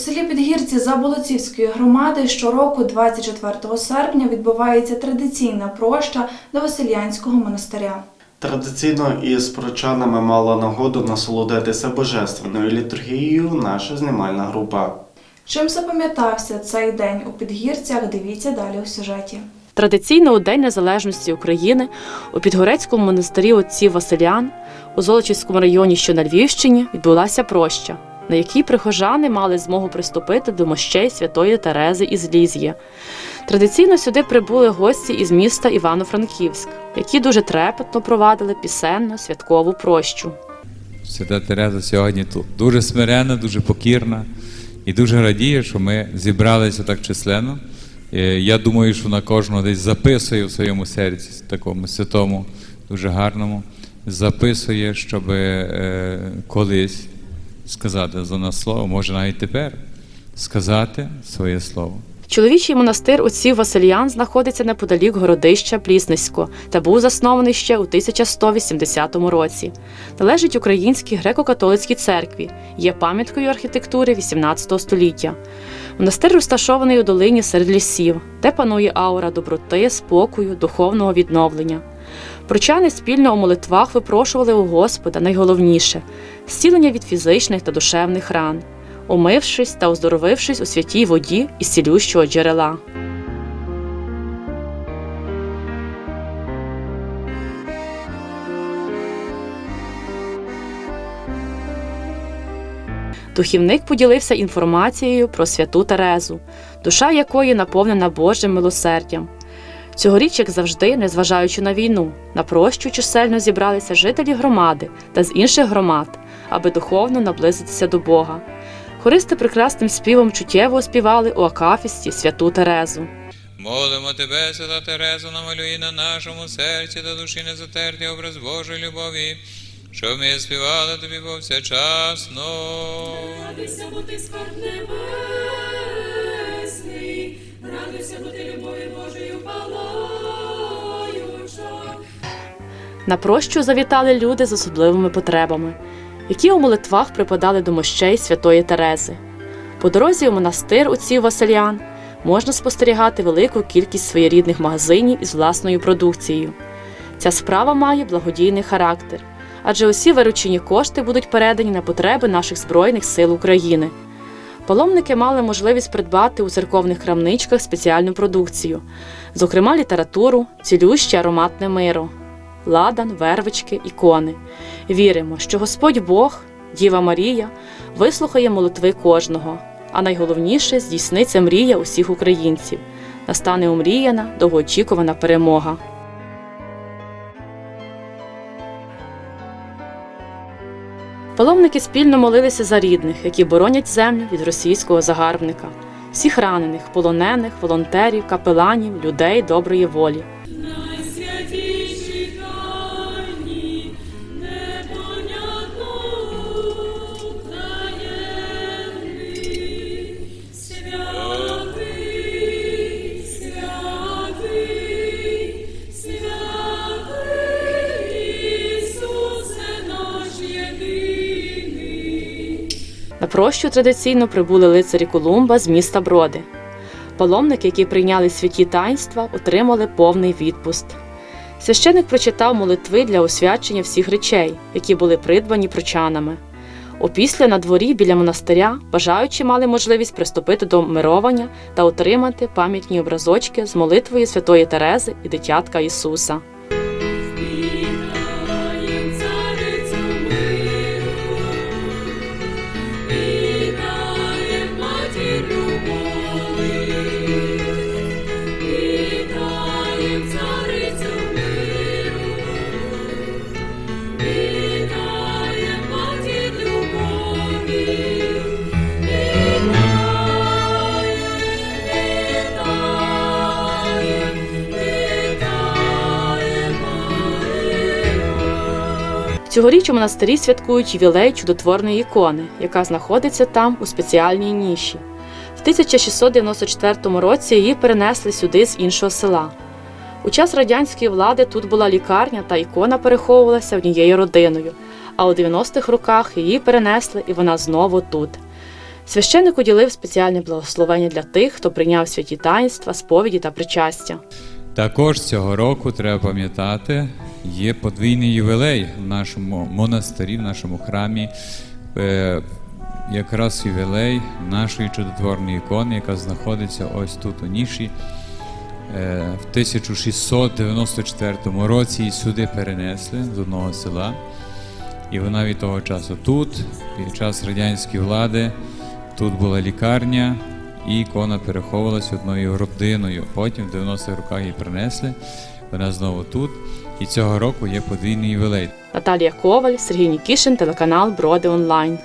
селі Підгірці Заболоцівської громади щороку, 24 серпня, відбувається традиційна проща до Васильянського монастиря. Традиційно із прочанами мала нагоду насолодитися божественною літургією наша знімальна група. Чим запам'ятався цей день у Підгірцях, дивіться далі у сюжеті. Традиційно у День Незалежності України у Підгорецькому монастирі отців Василян у Золочівському районі, що на Львівщині, відбулася проща, на якій прихожани мали змогу приступити до мощей святої Терези із Ліз'я. Традиційно сюди прибули гості із міста Івано-Франківськ, які дуже трепетно провадили пісенну святкову прощу. Свята Тереза сьогодні тут дуже смиренна, дуже покірна і дуже радіє, що ми зібралися так численно. Е, Я думаю, що вона кожного десь записує в своєму серці, такому святому, дуже гарному, записує, щоб е, колись сказати за нас слово, може навіть тепер сказати своє слово. Чоловічий монастир отців Васильян знаходиться неподалік городища Пліснисько та був заснований ще у 1180 році. Належить Українській греко-католицькій церкві, є пам'яткою архітектури XVIII століття. Монастир розташований у долині серед лісів, де панує аура доброти, спокою, духовного відновлення. Прочани спільно у молитвах випрошували у Господа найголовніше зцілення від фізичних та душевних ран омившись та оздоровившись у святій воді із цілющого джерела. Духівник поділився інформацією про святу Терезу, душа якої наповнена Божим милосердям. Цьогоріч, як завжди, незважаючи на війну, на прощу чисельно зібралися жителі громади та з інших громад, аби духовно наблизитися до Бога. Хористи прекрасним співом чуттєво співали у Акафісті святу Терезу. Молимо тебе, свята Терезо, намалюй на нашому серці та душі незатерті образ Божої любові, щоб ми співали тобі повсячасно. Радуйся, бо ти скарб небесний, радуйся, бо ти любові Божою палаюча. На прощу завітали люди з особливими потребами, які у молитвах припадали до мощей святої Терези. По дорозі у монастир отців Васильян можна спостерігати велику кількість своєрідних магазинів із власною продукцією. Ця справа має благодійний характер, адже усі виручені кошти будуть передані на потреби наших Збройних сил України. Паломники мали можливість придбати у церковних крамничках спеціальну продукцію, зокрема літературу, цілюще ароматне миро, ладан, вервички, ікони. Віримо, що Господь Бог, Діва Марія, вислухає молитви кожного, а найголовніше здійсниться мрія усіх українців. Настане омріяна, довгоочікувана перемога. Паломники спільно молилися за рідних, які боронять землю від російського загарбника, всіх ранених, полонених, волонтерів, капеланів, людей доброї волі. Прощу традиційно прибули лицарі Колумба з міста Броди. Паломники, які прийняли святі таїнства, отримали повний відпуст. Священик прочитав молитви для освячення всіх речей, які були придбані прочанами. Опісля на дворі біля монастиря бажаючі мали можливість приступити до мировання та отримати пам'ятні образочки з молитвою Святої Терези і дитятка Ісуса. Цьогоріч у монастирі святкують ювілей чудотворної ікони, яка знаходиться там у спеціальній ніші. В 1694 році її перенесли сюди з іншого села. У час радянської влади тут була лікарня та ікона переховувалася однією родиною, а у 90-х роках її перенесли і вона знову тут. Священник уділив спеціальне благословення для тих, хто прийняв святі таїнства, сповіді та причастя. Також цього року треба пам'ятати, є подвійний ювілей в нашому монастирі, в нашому храмі. Е, якраз ювілей нашої чудотворної ікони, яка знаходиться ось тут у ніші. Е, в 1694 році її сюди перенесли з одного села. І вона від того часу тут, під час радянської влади, тут була лікарня, і ікона переховувалася одною родиною. Потім в 90-х роках її принесли, вона знову тут. І цього року є подвійний ювілей. Наталія Коваль, Сергій Нікішин, телеканал Броди Онлайн.